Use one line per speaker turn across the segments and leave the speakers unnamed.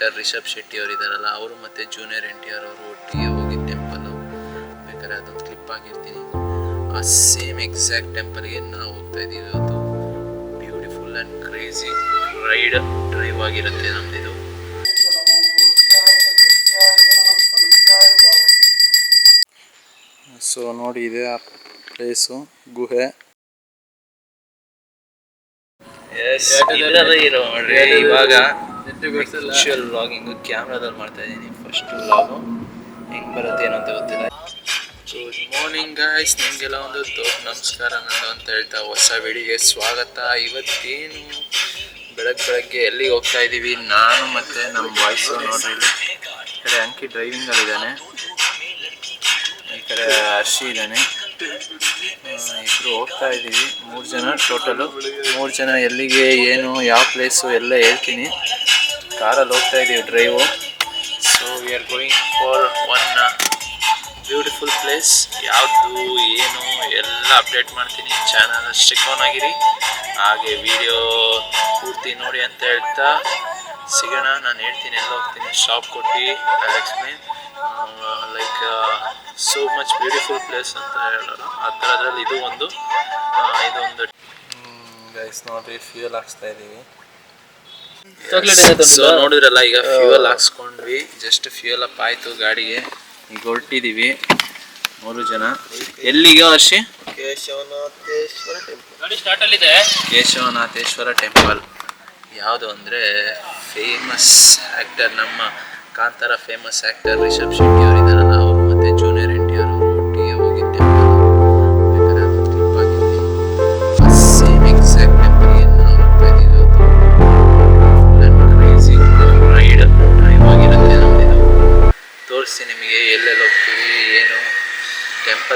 Doctor Rishabh Shetty ಅವರು ಇದಾರಲ್ಲ ಅವರು ಮತ್ತೆ ಜೂನಿಯರ್ ಎನ್ ಟಿ ಆರ್ ಅವರು ಒಟ್ಟಿಗೆ ಹೋಗಿ ಟೆಂಪಲ್ ಬೇಕಾದ್ರೆ ಅದೊಂದು ಕ್ಲಿಪ್ ಆಗಿರ್ತೀನಿ ಆ ಸೇಮ್ ಎಕ್ಸಾಕ್ಟ್ ಟೆಂಪಲ್ಗೆ ನಾವು ಹೋಗ್ತಾ ಇದೀವಿ ಅದು beautiful and crazy ride drive ಆಗಿರುತ್ತೆ ಇದು ಸೊ ನೋಡಿ ಇದೆ ಆ ಪ್ಲೇಸು ಗುಹೆ. ಇವಾಗ ವಿಷುವಲ್ ವ್ಲಾಗಿಂಗ್ ಕ್ಯಾಮ್ರಾದಲ್ಲಿ ಮಾಡ್ತಾ ಇದ್ದೀನಿ. ಫಸ್ಟ್ ವ್ಲಾಗು ಹೆಂಗೆ ಬರುತ್ತೆ ಏನೋ ಅಂತ ಗೊತ್ತಿಲ್ಲ. ಗುಡ್ ಮಾರ್ನಿಂಗ್ ಗಾಯ್ಸ್ ನಿಮಗೆಲ್ಲ ಒಂದು ದೊಡ್ಡ ನಮಸ್ಕಾರ ನಂದು ಅಂತ ಹೇಳ್ತಾ ಹೊಸ ವಿಡಿಗೆ ಸ್ವಾಗತ. ಇವತ್ತೇನು ಬೆಳಗ್ಗೆ ಬೆಳಗ್ಗೆ ಎಲ್ಲಿಗೆ ಹೋಗ್ತಾ ಇದ್ದೀವಿ ನಾನು ಮತ್ತು ನಮ್ಮ ವಾಯ್ಸು ನೋಡ್ರಿ ಈ ಕಡೆ ಅಂಕಿ ಡ್ರೈವಿಂಗಲ್ಲಿದ್ದಾನೆ ಈ ಕಡೆ ಹರ್ಷಿ ಇದ್ದಾನೆ. ಇಬ್ಬರು ಹೋಗ್ತಾ ಇದ್ದೀವಿ ಮೂರು ಜನ ಟೋಟಲು ಮೂರು ಜನ ಎಲ್ಲಿಗೆ ಏನು ಯಾವ ಪ್ಲೇಸು ಎಲ್ಲ ಹೇಳ್ತೀನಿ. ಕಾರಲ್ಲಿ ಹೋಗ್ತಾ ಇದ್ದೀವಿ drive so we are going for one beautiful place ಯಾವುದು, ಏನು, ಎಲ್ಲ ಅಪ್ಡೇಟ್ ಮಾಡ್ತೀನಿ. ಚಾನಲ್ ಸ್ಟಿಕ್ ಆನ್ ಆಗಿರಿ. ಹಾಗೆ ವಿಡಿಯೋ ಪೂರ್ತಿ ನೋಡಿ ಅಂತ ಹೇಳ್ತಾ ಸಿಗೋಣ. ನಾನು ಹೇಳ್ತೀನಿ, ಎಲ್ಲ ಹೋಗ್ತೀನಿ? ಶಾಪ್ ಕೊಟ್ಟು ಅಲ್ಲಿ explain like so much beautiful place ಅಂತ ಹೇಳೋರು. ಆ ಥರದ್ರಲ್ಲಿ ಇದು ಒಂದು ಇದೊಂದು. ಗೈಸ್ ನೋಡ್ರಿ ಫ್ಯೂಯಲ್ ಹಾಕ್ಸ್ತಾ ಇದ್ದೀವಿ ಸೊ ನೋಡಿದ್ರಲ್ಲ ಈಗ ಫ್ಯೂಯಲ್ ಹಾಕ್ಸ್ಕೊಂಡ್ವಿ. ಜಸ್ಟ್ ಫ್ಯೂಯಲ್ ಅಪ್ ಆಯ್ತು ಗಾಡಿಗೆ. ಈಗ ಹೊರಟಿದೀವಿ. ಮೂರು ಜನ. ಎಲ್ಲಿಗೆ ವರ್ಷಿ? ಕೇಶವನಾಥೇಶ್ವರ ಟೆಂಪಲ್ ಯಾವುದು ಅಂದರೆ ಫೇಮಸ್ ಆ್ಯಕ್ಟರ್ ನಮ್ಮ ಕಾಂತಾರ ಫೇಮಸ್ ಆ್ಯಕ್ಟರ್ ರಿಷಬ್ ಶೆಟ್ಟಿ ಅವರಿದ್ದಾರಲ್ಲ ಅವರು ಮತ್ತು ಜೂನಿಯರ್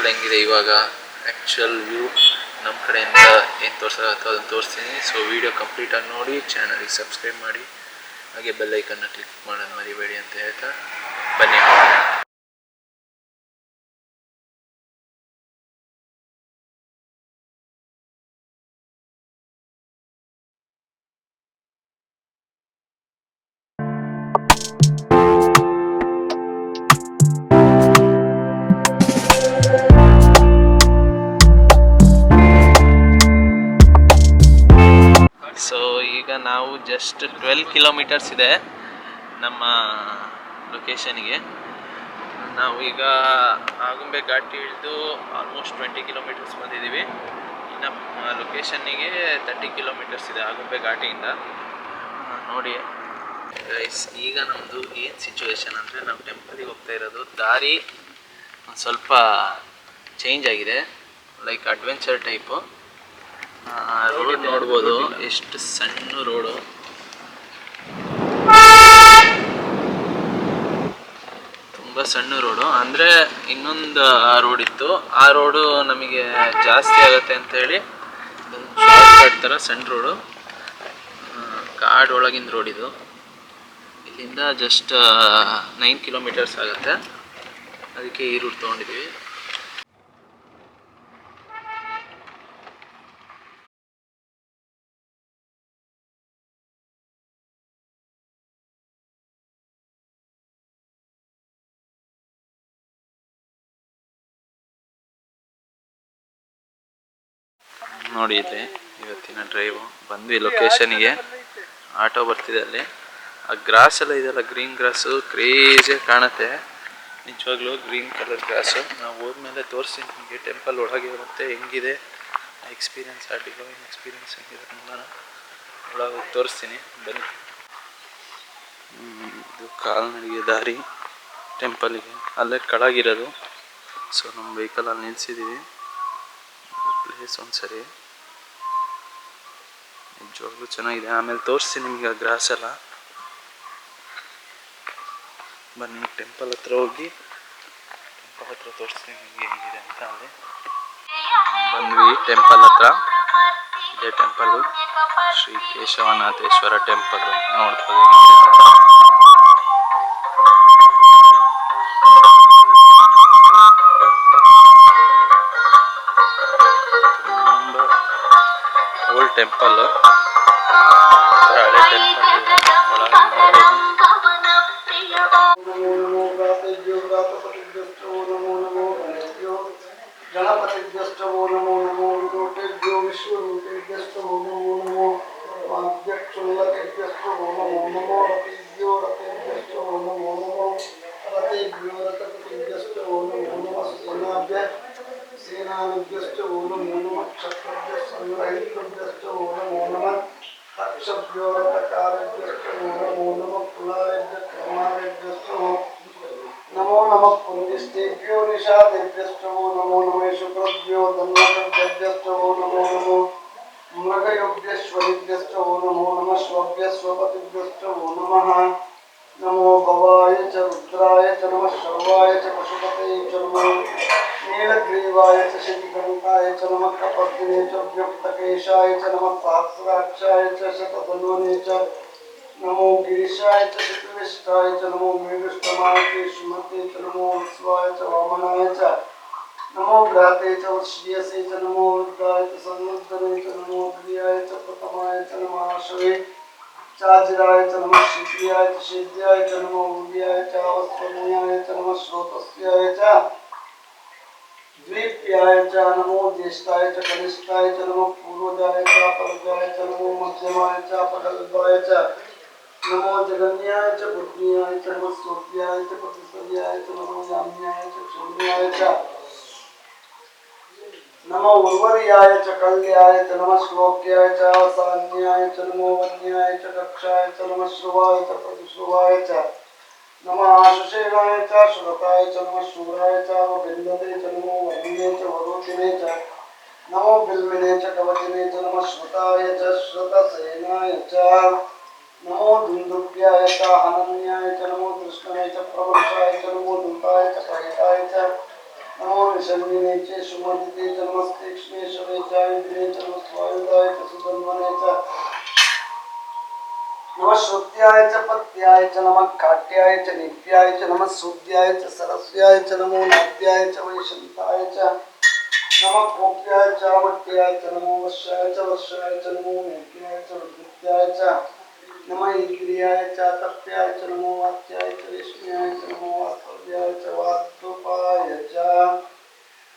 ಟೆಂಪಲ್ ಹೆಂಗಿದೆ ಇವಾಗ? ಆ್ಯಕ್ಚುಯಲ್ ವ್ಯೂ ನಮ್ಮ ಕಡೆಯಿಂದ ಏನು ತೋರಿಸೋದು ಅದನ್ನು ತೋರಿಸ್ತೀನಿ. ಸೊ ವಿಡಿಯೋ ಕಂಪ್ಲೀಟಾಗಿ ನೋಡಿ ಚಾನಲಿಗೆ ಸಬ್ಸ್ಕ್ರೈಬ್ ಮಾಡಿ. ಹಾಗೆ ಬೆಲ್ಲೈಕನ್ನ ಕ್ಲಿಕ್ ಮಾಡೋದು ಮರಿಬೇಡಿ ಅಂತ ಹೇಳ್ತಾ, ಬನ್ನಿ. ನಾವು ಜಸ್ಟ್ ಟ್ವೆಲ್ ಕಿಲೋಮೀಟರ್ಸ್ ಇದೆ ನಮ್ಮ ಲೊಕೇಶನ್ಗೆ ನಾವು ಈಗ ಆಗುಂಬೆ ಘಾಟಿ ಇಳಿದು ಆಲ್ಮೋಸ್ಟ್ ಟ್ವೆಂಟಿ ಕಿಲೋಮೀಟರ್ಸ್ ಬಂದಿದ್ದೀವಿ. ಇನ್ನು ಲೊಕೇಶನ್ನಿಗೆ ತರ್ಟಿ ಕಿಲೋಮೀಟರ್ಸ್ ಇದೆ ಆಗುಂಬೆ ಘಾಟಿಯಿಂದ. ನೋಡಿ. ಗೈಸ್ ಈಗ ನಮ್ಮದು ಏನು ಸಿಚುವೇಶನ್ ಅಂದರೆ ನಾವು ಟೆಂಪಲಿಗೆ ಹೋಗ್ತಾ ಇರೋದು. ದಾರಿ ಸ್ವಲ್ಪ ಚೇಂಜ್ ಆಗಿದೆ. ಲೈಕ್ ಅಡ್ವೆಂಚರ್ ಟೈಪು ರೋಡ್ ನೋಡ್ಬೋದು. ಎಷ್ಟು ಸಣ್ಣ ರೋಡು ತುಂಬ ಸಣ್ಣ ರೋಡು ಅಂದರೆ ಇನ್ನೊಂದು ರೋಡ್ ಇತ್ತು. ಆ ರೋಡು ನಮಗೆ ಜಾಸ್ತಿ ಆಗುತ್ತೆ ಅಂತೇಳಿ ಶಾರ್ಟ್ ಕಟ್ ಥರ ಸಣ್ಣ ರೋಡು ಒಳಗಿನ ರೋಡ್ ಇದು. ಇಲ್ಲಿಂದ ಜಸ್ಟ್ ನೈನ್ ಕಿಲೋಮೀಟರ್ಸ್ ಆಗುತ್ತೆ. ಅದಕ್ಕೆ ಈ ರೂಟ್ ತೊಗೊಂಡಿದ್ದೀವಿ. ನೋಡಿ ಇಲ್ಲಿ, ಇವತ್ತಿನ ಡ್ರೈವು ಬಂದ್ವಿ ಲೊಕೇಶನ್ಗೆ ಆಟೋ ಬರ್ತಿದೆ ಅಲ್ಲಿ. ಆ ಗ್ರಾಸ್ ಎಲ್ಲ ಇದೆಯಲ್ಲ ಗ್ರೀನ್ ಗ್ರಾಸು ಕ್ರೇಜಿಯಾಗಿ ಕಾಣುತ್ತೆ. ನಿಜವಾಗ್ಲೂ ಗ್ರೀನ್ ಕಲರ್ ಗ್ರಾಸು ನಾವು ಹೋದ್ಮೇಲೆ ತೋರಿಸ್ತೀನಿ ನಿಮಗೆ ಟೆಂಪಲ್ ಒಳಗೆ ಇರುತ್ತೆ, ಹೆಂಗಿದೆ? ಎಕ್ಸ್ಪೀರಿಯನ್ಸ್ ಆ ಡಿವೈನ್ ಎಕ್ಸ್ಪೀರಿಯನ್ಸ್ ಹೆಂಗಿದೆ? ನಾನು ಒಳಗೆ ತೋರಿಸ್ತೀನಿ. ಬನ್ನಿ. ಇದು ಕಾಲ್ನಡಿಗೆ ದಾರಿ ಟೆಂಪಲಿಗೆ ಅಲ್ಲೇ ಕಳಗಿರೋದು. ಸೊ ನಮ್ಮ ವೆಹಿಕಲ್ ಅಲ್ಲಿ ಪ್ಲೇಸ್ ಒಂದ್ಸರಿ ನಿಜವಾಗ್ಲೂ ಚೆನ್ನಾಗಿದೆ. ಆಮೇಲೆ ತೋರಿಸ್ತೀನಿ ನಿಮಗೆ ಗ್ರಾಸ್ ಎಲ್ಲ. ಬನ್ನಿ ಟೆಂಪಲ್ ಹತ್ರ ಹೋಗಿ. ಟೆಂಪಲ್ ಹತ್ರ ತೋರಿಸ್ತೀನಿ ನಿಮಗೆ ಹೆಂಗಿದೆ ಅಂತ ಅಲ್ಲಿ. ಬಂದ್ವಿ ಟೆಂಪಲ್ ಹತ್ರ. ಇದೆ ಟೆಂಪಲ್ ಶ್ರೀ ಕೇಶವನಾಥೇಶ್ವರ ಟೆಂಪಲ್ ನೋಡ್ಬೋದು ಓಲ್ಡ್ ಟೆಂಪಲ್
धन्वभ्यभ्यश्चमो नमो नमो मृगयोभ्यश्वरिभ्यश्चमो नमो नमः स्वभ्यस्वपतिभ्यश्चमो नमः भवाय च रुद्राय च च पशुपतये नीलग्रीवाय च शशिकण्ठाय च नमः कपर्दिने नमः गिरीशाय च शत्रुविष्टाय च नमो च वामनाय च नमो घ्राते च वश्यसे च नमो वृद्धाय च संवर्धने च नमो प्रियाय च प्रथमाय च नमः आशवे चाजिराय च नमः शीघ्रियाय च शेद्याय च नमो भव्याय च अवस्त्रमयाय च नमः श्रोतस्याय च द्वीप्याय च नमो ज्येष्ठाय च कनिष्ठाय च नमो पूर्वजाय च अपरजाय च नमो मध्यमाय च अपगल्भाय च नमो जगन्याय च बुद्धियाय च नमो सोप्याय च प्रतिसर्याय च नमो याम्याय च क्षम्याय च नमो उर्वर्याय च कल्याय च नमः श्लोक्याय च अवसान्याय च नमो वन्याय च कक्षाय च नमः श्रुवाय च प्रतिश्रुवाय च नमः आशुषेणाय च श्रुताय च नमः शूराय च विन्दते च नमो वन्ये च वरोतिने च नमो बिल्मिने च कवचिने च नमः श्रुताय च श्रुतसेनाय च नमो दुन्दुभ्याय च हनन्याय च नमो कृष्णाय च प्रवंशाय च नमो दूताय च परिताय च नमो निषङ्गिने च सुमदिते च नमस्तीक्ष्णेश्वरे च इन्द्रिये च नमः च श्रुत्याय च पत्याय च नमः काट्याय च नित्याय च नमः सूद्याय च सरस्याय च नमो नाद्याय च वैशन्ताय च नमः कोप्याय च वट्याय च नमो वश्याय च वर्षाय च नमो नेत्याय च रुद्रत्याय च नमः इन्द्रियाय च तप्याय च नमो वात्याय च रेश्म्याय च नमो वास्तव्याय च वास्तु च।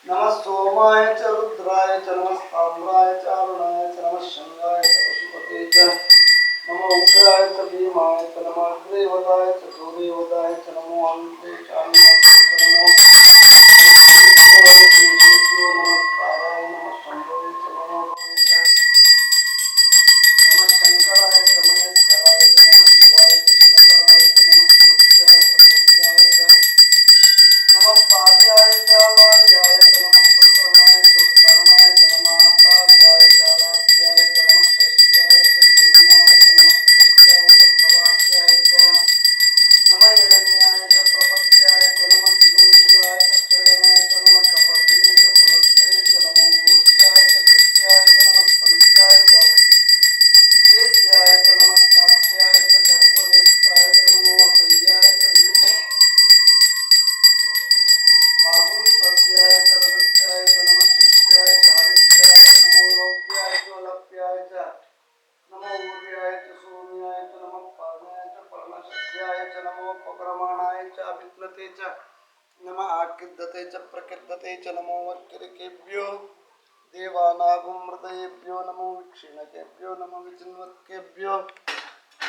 नमः सोमाय च, रुद्राय च नमः स्थाम्राय च, अरुणाय च नमः शङ्गाय च, पशुपते च। नमो उग्राय च, भीमाय च, नमः अग्रेवदाय च सूर्यवदाय च, नमो अन्ते च, नमो नमस्काराय नमः शम्भवे च, नमो नमः शङ्कराय च महेश्वराय च, नमः Jaya Jaya प्रलयाय च नमोपक्रमणाय च अभिप्लते च, नम आकिद्दते च प्रकिद्दते च नमो वक्किरिकेभ्यो देवानागुं हृदयेभ्यो नमो विक्षीणकेभ्यो, नमो विचिन्वत्केभ्यो,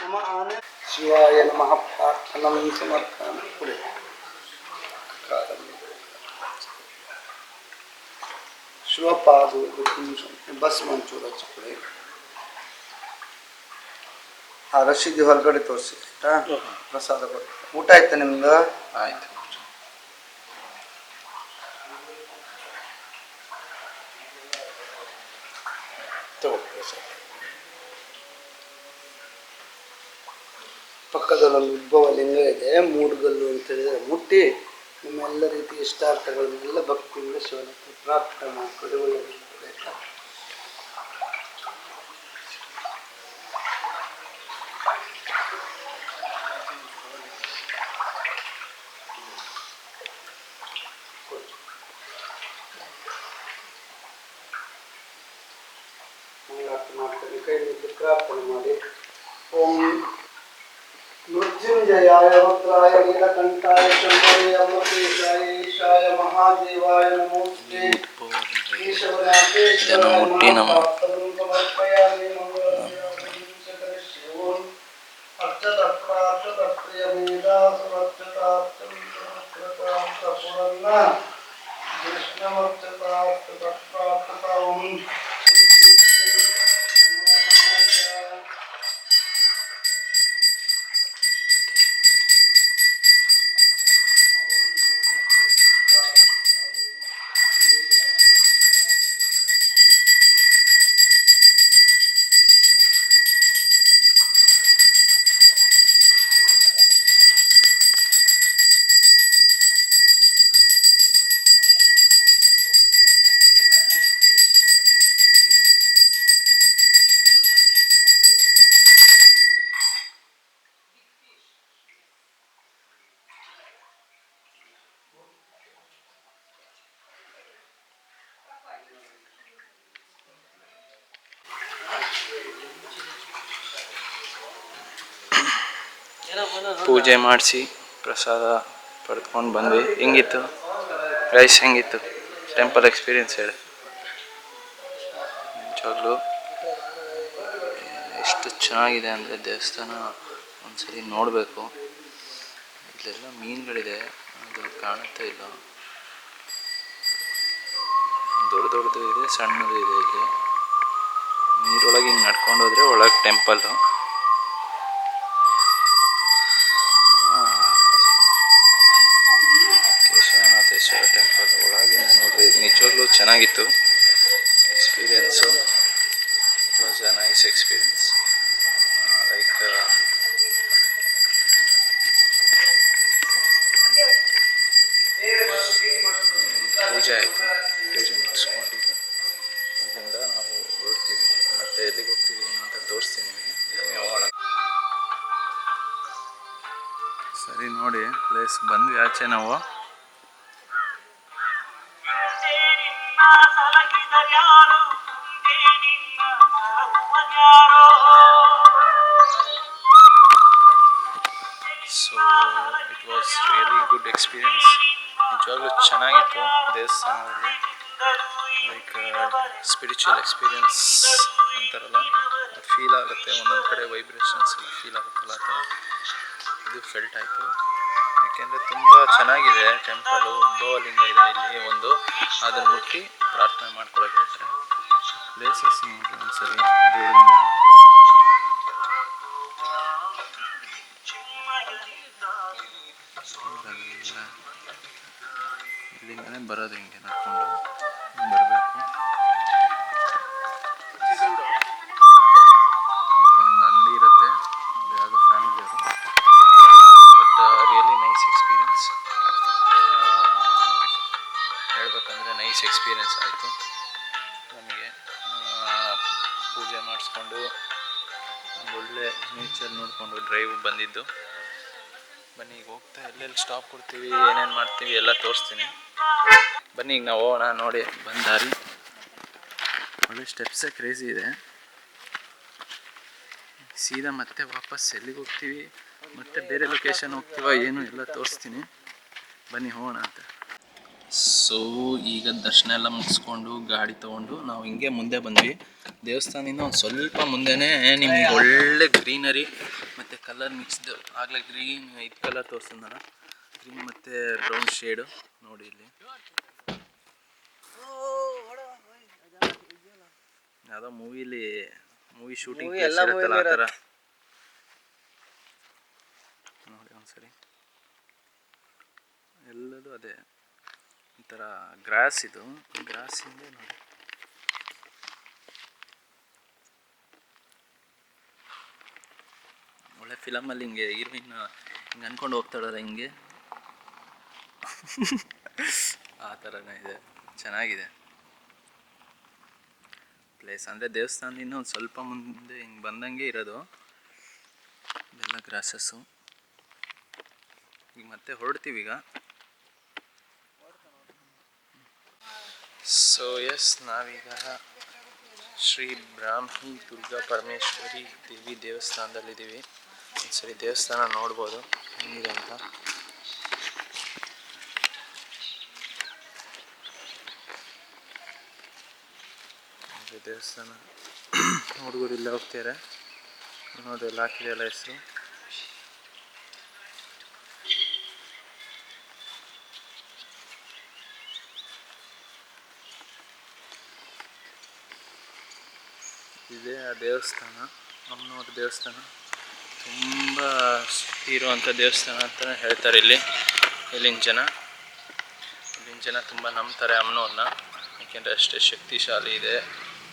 नम आने। शिवाय नमः, प्रार्थनं समर्थामि पुरे शिवपादो दुःखं बस मंचूरच पुरे ಆ ರಶೀದಿ ಹೊರಗಡೆ ತೋರಿಸಿ ಆಯ್ತಾ? ಪ್ರಸಾದ ಕೊಟ್ಟು. ಊಟ ಆಯ್ತಾ ನಿಮ್ದು?
ಆಯ್ತು
ಪಕ್ಕದಲ್ಲೊಂದು ಉದ್ಭವ ಲಿಂಗ ಇದೆ ಮೂಡುಗಲ್ಲು ಅಂತ ಹೇಳಿದರೆ ಮುಟ್ಟಿ. ನಿಮ್ಮೆಲ್ಲ ರೀತಿ ಇಷ್ಟಾರ್ಥಗಳನ್ನೆಲ್ಲ ಭಕ್ತಿಯಿಂದ ಶಿವನಕ್ಕೆ ಪ್ರಾರ್ಥನೆ ಮಾಡಿಕೊಳ್ಳಿ ಒಳ್ಳೆಯದಿರ್ತದೆ जयाय वक्राय नीलकंठाय शंकरे अम्बकेशाय ईशाय महादेवाय नमोस्ते
ईश्वराकेश्वराय नमः।
समर्पयामि मंगलसेवं अर्चतप्रार्चतप्रियमेदासमर्चतार्थं समर्चतां सपुरन्न कृष्णमर्चतार्थतप्रार्थताम्
ಪೂಜೆ ಮಾಡಿಸಿ ಪ್ರಸಾದ ಪಡ್ಕೊಂಡು ಬಂದ್ವಿ. ಹೆಂಗಿತ್ತು? ರೈಸ್ ಹೆಂಗಿತ್ತು? ಟೆಂಪಲ್ ಎಕ್ಸ್ಪೀರಿಯನ್ಸ್ ಹೇಳಿ. ನಿಜವಾಗ್ಲೂ ಎಷ್ಟು ಚೆನ್ನಾಗಿದೆ ಅಂದರೆ ದೇವಸ್ಥಾನ ಒಂದ್ಸರಿ ನೋಡಬೇಕು. ಇಲ್ಲೆಲ್ಲ ಮೀನುಗಳಿದೆ, ಅದು ಕಾಣುತ್ತೆ ಇಲ್ಲ. ದೊಡ್ಡ ದೊಡ್ಡದು ಇದೆ, ಸಣ್ಣದು ಇದೆ ಇಲ್ಲಿ. ನೀರೊಳಗೆ ಹಿಂಗೆ ನಡ್ಕೊಂಡು ಹೋದರೆ ಒಳಗೆ ಟೆಂಪಲ್ಲು ನಿಜವಾಗ್ಲೂ ಚೆನ್ನಾಗಿತ್ತು. Experience it was a nice experience like ಪೂಜೆ ಆಯಿತು. ಪೂಜೆ ಮುಗಿಸ್ಕೊಂಡಿದ್ದು. ಇದರಿಂದ ನಾವು ಹೊರಡ್ತೀವಿ. ಮತ್ತೆ ಎಲ್ಲಿಗೆ ಹೋಗ್ತೀವಿ ಅಂತ ತೋರಿಸ್ತೀನಿ ನಿಮಗೆ. ಸರಿ ನೋಡಿ ಪ್ಲೇಸ್ ಬಂದ್ವಿ ಆಚೆ ನಾವು. So it was really good experience ನಿಜವಾಗ್ಲೂ ಚೆನ್ನಾಗಿತ್ತು ದೇವಸ್ಥಾನದಲ್ಲಿ. ಲೈಕ್ ಸ್ಪಿರಿಚುವಲ್ ಎಕ್ಸ್ಪೀರಿಯನ್ಸ್ ಅಂತಾರಲ್ಲ ಫೀಲ್ ಆಗುತ್ತೆ. ಒಂದೊಂದು ಕಡೆ ವೈಬ್ರೇಷನ್ಸ್ ಎಲ್ಲ ಫೀಲ್ ಆಗುತ್ತಲ್ಲ ಥರ. ಇದು ಫೆಲ್ಟ್ ಆಯಿತು. ಯಾಕೆಂದರೆ ತುಂಬ ಚೆನ್ನಾಗಿದೆ ಟೆಂಪಲು ಉದ್ಭವಲಿಂಗ ಇದೆ ಇಲ್ಲಿ ಒಂದು. ಅದನ್ನು ಮುಟ್ಟಿ ಪ್ರಾರ್ಥನೆ ಮಾಡ್ಕೊಳಕ್ಕೆ ಹೇಳ್ತಾರೆ. ಪ್ಲೇಸಸ್ ನೋಡಿ ಒಂದ್ಸರಿ. ದೇವರಿಂದ. ಇಲ್ಲಿಂದನೇ ಬರೋದು ಹಿಂಗೆ? ನಡ್ಕೊಂಡು ಬರಬೇಕು. ಒಂದು ಅಂಗಡಿ ಇರುತ್ತೆ. ಯಾವುದೋ family but really nice experience ಹೇಳ್ಬೇಕಂದ್ರೆ ನೈಸ್ ಎಕ್ಸ್ಪೀರಿಯನ್ಸ್ ಆಯಿತು. ನಮಗೆ ಪೂಜೆ ಮಾಡಿಸ್ಕೊಂಡು ಒಳ್ಳೆ ನೇಚರ್ ನೋಡಿಕೊಂಡು ಡ್ರೈವ್ ಬಂದಿದ್ದು. ಬನ್ನಿ, ಈಗ ಹೋಗ್ತಾ, ಎಲ್ಲೆಲ್ಲಿ ಸ್ಟಾಪ್ ಕೊಡ್ತೀವಿ, ಏನೇನು ಮಾಡ್ತೀವಿ ಎಲ್ಲ ತೋರಿಸ್ತೀನಿ. ಬನ್ನಿ, ಈಗ ನಾವು ಹೋಗೋಣ, ನೋಡಿ. ಬಂದಾರಿ ಒಳ್ಳೆ ಸ್ಟೆಪ್ಸೇ ಕ್ರೇಜಿ ಇದೆ. ಸೀದಾ ಮತ್ತೆ ವಾಪಸ್ ಎಲ್ಲಿಗೆ ಹೋಗ್ತೀವಿ? ಮತ್ತೆ ಬೇರೆ ಲೊಕೇಶನ್ ಹೋಗ್ತೀವ ಏನು ಎಲ್ಲ ತೋರಿಸ್ತೀನಿ. ಬನ್ನಿ, ಹೋಗೋಣ ಅಂತ. ಸೊ ಈಗ ದರ್ಶನ ಎಲ್ಲ ಮುಗಿಸ್ಕೊಂಡು ಗಾಡಿ ತೊಗೊಂಡು ನಾವು ಹಿಂಗೆ ಮುಂದೆ ಬಂದ್ವಿ. ದೇವಸ್ಥಾನದಿಂದ ಒಂದು ಸ್ವಲ್ಪ ಮುಂದೆನೇ ನಿಮ್ಗೆ ಒಳ್ಳೆ ಗ್ರೀನರಿ ಮತ್ತು ಕಲರ್ ಮಿಕ್ಸ್ಡ್ ಆಗಲೇ ಗ್ರೀನ್ ಇದು ಕಲರ್ ಗ್ರೀನ್ ಮತ್ತು ಬ್ರೌನ್ ಶೇಡು ನೋಡಿ ಇಲ್ಲಿ. ಯಾವುದೋ ಮೂವಿಲಿ ಮೂವಿ ಶೂಟಿಂಗ್
Movie ಎಲ್ಲ
ಇರುತ್ತಲ್ಲ ಆ
movie
ಥರ? ನೋಡಿ ಒಂದ್ಸರಿ. ಎಲ್ಲದೂ ಅದೇ ಒಂಥರ ಗ್ರಾಸ್ ಇದು. ಗ್ರಾಸ್ ಹಿಂದೆ ನೋಡಿ. ಒಳ್ಳೆ ಫಿಲಮಲ್ಲಿ ಹಿಂಗೆ ಹೀರೋಯಿನ್ ಹಿಂಗೆ ಅನ್ಕೊಂಡು ಹೋಗ್ತಾಳಲ್ಲ ಹಿಂಗೆ. ಆ ಥರನೇ ಇದೆ. ಚೆನ್ನಾಗಿದೆ. ಪ್ಲೇಸ್ ಅಂದರೆ ದೇವಸ್ಥಾನ ಒಂದು ಸ್ವಲ್ಪ ಮುಂದೆ ಹಿಂಗೆ ಬಂದಂಗೆ ಇರೋದು. ಇದೆಲ್ಲ ಗ್ರಾಸಸ್ಸು ಈಗ ಮತ್ತೆ ಹೊರಡ್ತೀವಿ ಈಗ. ಸೊ ಎಸ್ ನಾವೀಗ ಶ್ರೀ ಬ್ರಾಹ್ಮಿ ದುರ್ಗಾ ಪರಮೇಶ್ವರಿ ದೇವಿ ದೇವಸ್ಥಾನದಲ್ಲಿದ್ದೀವಿ. ಒಂದ್ಸರಿ ದೇವಸ್ಥಾನ ನೋಡ್ಬೋದು ಹೆಂಗಿದೆ ಅಂತ. ಇದು ದೇವಸ್ಥಾನ. ಹುಡುಗರು ಇಲ್ಲೇ ಹೋಗ್ತಾರೆ ನೋಡಿ, ಎಲ್ಲ ಹಾಕಿದೆಯಲ್ಲ ಹೆಸರು. ಇದೇ ಆ ದೇವಸ್ಥಾನ. ಅಮ್ಮನವ್ರ ದೇವಸ್ಥಾನ. ತುಂಬ ಶಕ್ತಿ ಇರುವಂಥ ದೇವಸ್ಥಾನ ಅಂತ ಹೇಳ್ತಾರೆ ಇಲ್ಲಿ, ಇಲ್ಲಿನ ಜನ. ಇಲ್ಲಿನ ಜನ ತುಂಬ ನಂಬ್ತಾರೆ ಅಮ್ಮನವ್ರನ್ನ. ಯಾಕೆಂದರೆ ಅಷ್ಟೇ ಶಕ್ತಿಶಾಲಿ ಇದೆ.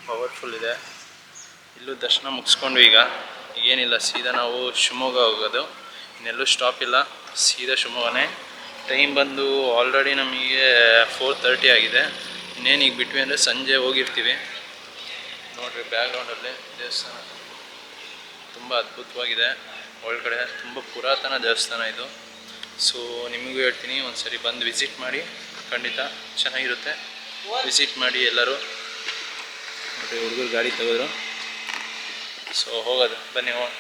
ಪವರ್ಫುಲ್ ಇದೆ. ಇಲ್ಲೂ ದರ್ಶನ ಮುಗಿಸ್ಕೊಂಡ್ವಿ ಈಗ ಏನಿಲ್ಲ ಸೀದಾ ನಾವು ಶಿವಮೊಗ್ಗ ಹೋಗೋದು. ಇನ್ನೆಲ್ಲೂ ಸ್ಟಾಪ್ ಇಲ್ಲ, ಸೀದಾ ಶಿವಮೊಗ್ಗನೇ. ಟೈಮ್ ಬಂದು ಆಲ್ರೆಡಿ ನಮಗೆ ಫೋರ್ ತರ್ಟಿ ಆಗಿದೆ. ಇನ್ನೇನು ಈಗ ಬಿಟ್ವಿ ಅಂದರೆ ಸಂಜೆ ಹೋಗಿರ್ತೀವಿ. ನೋಡಿರಿ ಬ್ಯಾಕ್ಗ್ರೌಂಡಲ್ಲಿ ದೇವಸ್ಥಾನ. ತುಂಬ ಅದ್ಭುತವಾಗಿದೆ. ಒಳಗಡೆ ತುಂಬ ಪುರಾತನ ದೇವಸ್ಥಾನ ಇದು. ಸೊ ನಿಮಗೂ ಹೇಳ್ತೀನಿ ಒಂದು ಸರಿ ಬಂದು ವಿಸಿಟ್ ಮಾಡಿ. ಖಂಡಿತ ಚೆನ್ನಾಗಿರುತ್ತೆ. ವಿಸಿಟ್ ಮಾಡಿ ಎಲ್ಲರೂ. ನೋಡಿ ಹುಡುಗರು ಗಾಡಿ ತೆಗೆದ್ರು. ಸೊ ಹೋಗೋದು. ಬನ್ನಿ ಹೋಗೋಣ.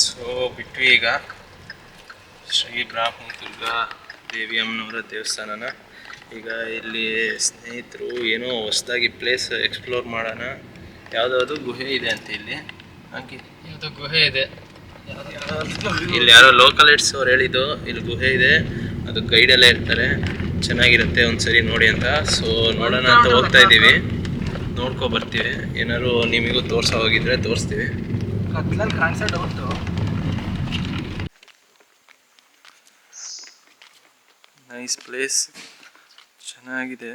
ಸೊ ಬಿಟ್ವಿ ಈಗ. ಶ್ರೀ ಬ್ರಾಹ್ಮಣ ದುರ್ಗಾ ದೇವಿ ಅಮ್ಮನವರ ದೇವಸ್ಥಾನನ. ಈಗ ಇಲ್ಲಿ ಸ್ನೇಹಿತರು ಏನೋ ಹೊಸದಾಗಿ ಪ್ಲೇಸ್ ಎಕ್ಸ್ಪ್ಲೋರ್ ಮಾಡೋಣ. ಯಾವುದಾದ್ರು ಗುಹೆ ಇದೆ ಅಂತ ಇಲ್ಲಿ. ಹಾಗೆ
ಯಾವುದೋ ಗುಹೆ ಇದೆ.
ಇಲ್ಲಿ ಯಾರೋ ಲೋಕಲೈಟ್ಸ್ ಅವ್ರು ಹೇಳಿದ್ದು ಇಲ್ಲಿ ಗುಹೆ ಇದೆ. ಅದು ಗೈಡೆಲ್ಲ ಇರ್ತಾರೆ. ಚೆನ್ನಾಗಿರುತ್ತೆ ಒಂದ್ಸರಿ ನೋಡಿ ಅಂತ. ಸೊ ನೋಡೋಣ ಅಂತ ಹೋಗ್ತಾ ಇದ್ದೀವಿ. ನೋಡ್ಕೊ ಬರ್ತೀವಿ. ಏನಾದ್ರು ನಿಮಗೂ ತೋರ್ಸೋ ಹೋಗಿದ್ರೆ ತೋರಿಸ್ತೀವಿ. ನೈಸ್ ಪ್ಲೇಸ್ ಚೆನ್ನಾಗಿದೆ.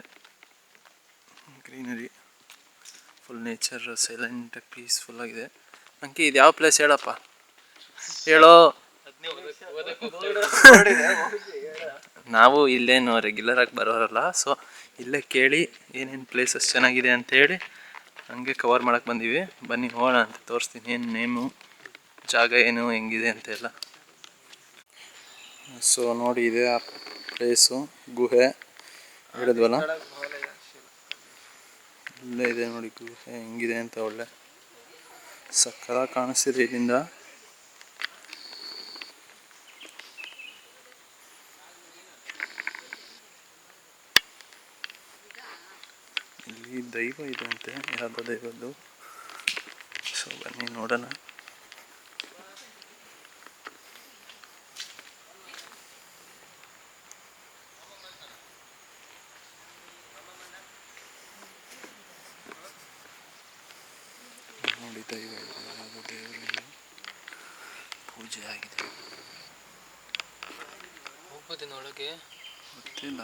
Greenery full nature silent peaceful ಆಗಿದೆ. ಅಂಕಿ ಇದು ಯಾವ ಪ್ಲೇಸ್ ಹೇಳಪ್ಪ? ಹೇಳೋ. ನಾವು ಇಲ್ಲೇನು ರೆಗ್ಯುಲರ್ ಆಗಿ ಬರೋರಲ್ಲ ಸೊ ಇಲ್ಲೇ ಕೇಳಿ ಏನೇನು ಪ್ಲೇಸಸ್ ಚೆನ್ನಾಗಿದೆ ಹೇಳಿ ಹಂಗೆ ಕವರ್ ಮಾಡಕ್ಕೆ ಬಂದೀವಿ. ಬನ್ನಿ ಹೋಗೋಣ ಅಂತ ತೋರಿಸ್ತೀನಿ, ಏನು ನೇಮು ಜಾಗ ಏನು, ಹೆಂಗಿದೆ ಅಂತೆಲ್ಲ ಸೊ ನೋಡಿ ಇದೆ ಆ ಪ್ಲೇಸು ಗುಹೆ, ಹೇಳಿದ್ವಲ್ಲ? ಇಲ್ಲೇ ಇದೆ ನೋಡಿ ಗುಹೆ, ಹೆಂಗಿದೆ ಅಂತ ಒಳ್ಳೆ ಸಕ್ಕರ ಕಾಣಿಸ್ತಿದೆ ಇಲ್ಲಿಂದ. ಇಲ್ಲಿ ದೈವ ಇದೆ ಅಂತೆ ಯಾವುದೋ ದೈವದ್ದು? ಸೊ ಬನ್ನಿ ನೋಡೋಣ. ನೋಡಿ ದೈವ ಇದೆ ಯಾವುದೋ ದೇವರಿಗೆ ಪೂಜೆ ಆಗಿದೆ.
ಹೋಗ್ಬೋದಿನೊಳಗೆ
ಗೊತ್ತಿಲ್ಲ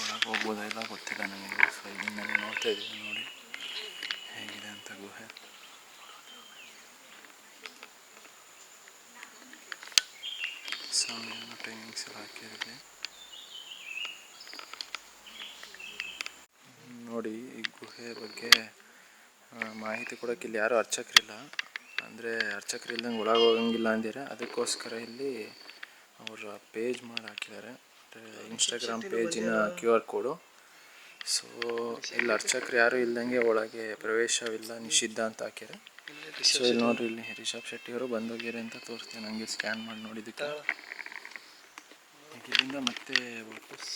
ಒಳಗೆ ಹೋಗ್ಬೋದಾ ಗೊತ್ತಿಲ್ಲ ನನಗೆ. ಸೊ ಇದನ್ನೆಲ್ಲ ನೋಡ್ತಾ ಇದ್ದೀನಿ ನೋಡಿ. ಹೇಗಿದೆ ಅಂತ ಗುಹೆ. ಸಮಯ ಟೈಮಿಂಗ್ಸ್ ಎಲ್ಲ ಹಾಕಿದ್ದೀವಿ ನೋಡಿ, ಈ ಗುಹೆ ಬಗ್ಗೆ ಮಾಹಿತಿ ಕೊಡೋಕೆ ಇಲ್ಲಿ ಯಾರೂ ಅರ್ಚಕರಿಲ್ಲ. ಅಂದರೆ ಅರ್ಚಕರಿಲ್ದಂಗೆ ಒಳಗೆ ಹೋಗಂಗಿಲ್ಲ ಅಂದಿರ ಅದಕ್ಕೋಸ್ಕರ ಇಲ್ಲಿ ಅವರ ಪೇಜ್ ಮಾಡಿ ಹಾಕಿದ್ದಾರೆ. ಇನ್ಸ್ಟಾಗ್ರಾಮ್ ಪೇಜಿನ ಕ್ಯೂ ಆರ್ ಕೋಡು ಸೊ ಇಲ್ಲಿ ಅರ್ಚಕರು ಯಾರೂ ಇಲ್ದಂಗೆ ಒಳಗೆ ಪ್ರವೇಶವಿಲ್ಲ ನಿಷಿದ್ಧ ಅಂತ ಹಾಕ್ಯಾರೆ. ಸೊ ಇಲ್ಲಿ ನೋಡ್ರಿ ಇಲ್ಲಿ ರಿಷಬ್ ಶೆಟ್ಟಿ ಅವರು ಬಂದೋಗ್ಯಾರೆ ಅಂತ ತೋರಿಸ್ತೀನಿ. ನನಗೆ ಸ್ಕ್ಯಾನ್ ಮಾಡಿ ನೋಡಿದ್ದಕ್ಕೆ. ಇಲ್ಲಿಂದ ಮತ್ತೆ ವಾಪಸ್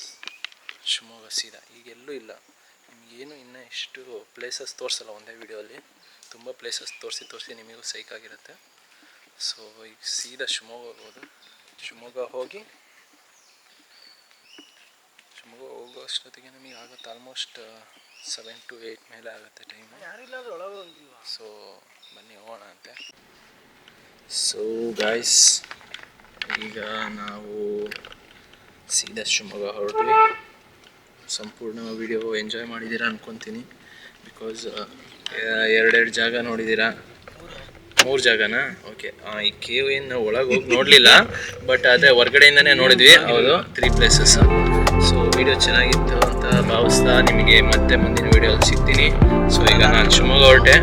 ಶಿವಮೊಗ್ಗ ಸೀದಾ. ಈಗೆಲ್ಲೂ ಇಲ್ಲ. ನಿಮಗೇನು ಇನ್ನೂ ಎಷ್ಟು ಪ್ಲೇಸಸ್ ತೋರಿಸಲ್ಲ ಒಂದೇ ವಿಡಿಯೋಲಿ. ತುಂಬ ಪ್ಲೇಸಸ್ ತೋರಿಸಿ ತೋರಿಸಿ ನಿಮಗೂ ಸೈಕಾಗಿರುತ್ತೆ ಸೊ ಈಗ ಸೀದಾ ಶಿವಮೊಗ್ಗ ಹೋಗೋದು ಶಿವಮೊಗ್ಗ ಹೋಗಿ ಶಿವಮೊಗ್ಗ ಹೋಗೋ ಅಷ್ಟೊತ್ತಿಗೆ ನಮಗೆ ಆಗುತ್ತೆ ಆಲ್ಮೋಸ್ಟ್ ಸೆವೆನ್ ಟು ಏಯ್ಟ್ ಮೇಲೆ ಆಗುತ್ತೆ ಟೈಮು ಸೊ ಬನ್ನಿ ಹೋಗೋಣ ಅಂತೆ. ಸೊ ಗಾಯ್ಸ್ ಈಗ ನಾವು ಸೀದಾ ಶಿವಮೊಗ್ಗ ಹೊರಟ್ವಿ. ಸಂಪೂರ್ಣ ವಿಡಿಯೋ ಎಂಜಾಯ್ ಮಾಡಿದ್ದೀರಾ ಅನ್ಕೊತೀನಿ. ಬಿಕಾಸ್ ಎರಡೆರಡು ಜಾಗ ನೋಡಿದ್ದೀರಾ? ಮೂರು ಜಾಗನಾ? ಓಕೆ ಈ ಕೇವ್ ಏನು ಒಳಗೆ ಹೋಗಿ ನೋಡಲಿಲ್ಲ ಬಟ್ ಅದೇ ಹೊರ್ಗಡೆಯಿಂದನೇ ನೋಡಿದ್ವಿ. ಹೌದು ತ್ರೀ ಪ್ಲೇಸಸ್ ವಿಡಿಯೋ ಚೆನ್ನಾಗಿತ್ತು ಅಂತ ಭಾವಿಸ್ತಾ ನಿಮಗೆ ಮತ್ತೆ ಮುಂದಿನ ವಿಡಿಯೋಲಿ ಸಿಗ್ತೀನಿ. ಸೊ ಈಗ ನಾನು ಶಿವಮೊಗ್ಗ ಹೊರಟೆ.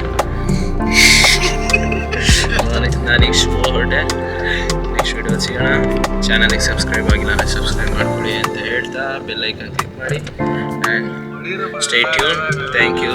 ನಾನೀಗ ಶಿವಮೊಗ್ಗ ಹೊರಟೆ. ನೆಕ್ಸ್ಟ್ ವಿಡಿಯೋ ಸಿಗೋಣ. ಚಾನಲಿಗೆ ಸಬ್ಸ್ಕ್ರೈಬ್ ಆಗಿಲ್ಲ ಅಂದರೆ ಸಬ್ಸ್ಕ್ರೈಬ್ ಮಾಡ್ಕೊಳ್ಳಿ ಅಂತ ಹೇಳ್ತಾ ಬೆಲ್ಲೈಕನ್ ಕ್ಲಿಕ್ ಮಾಡಿ. And stay tune thank you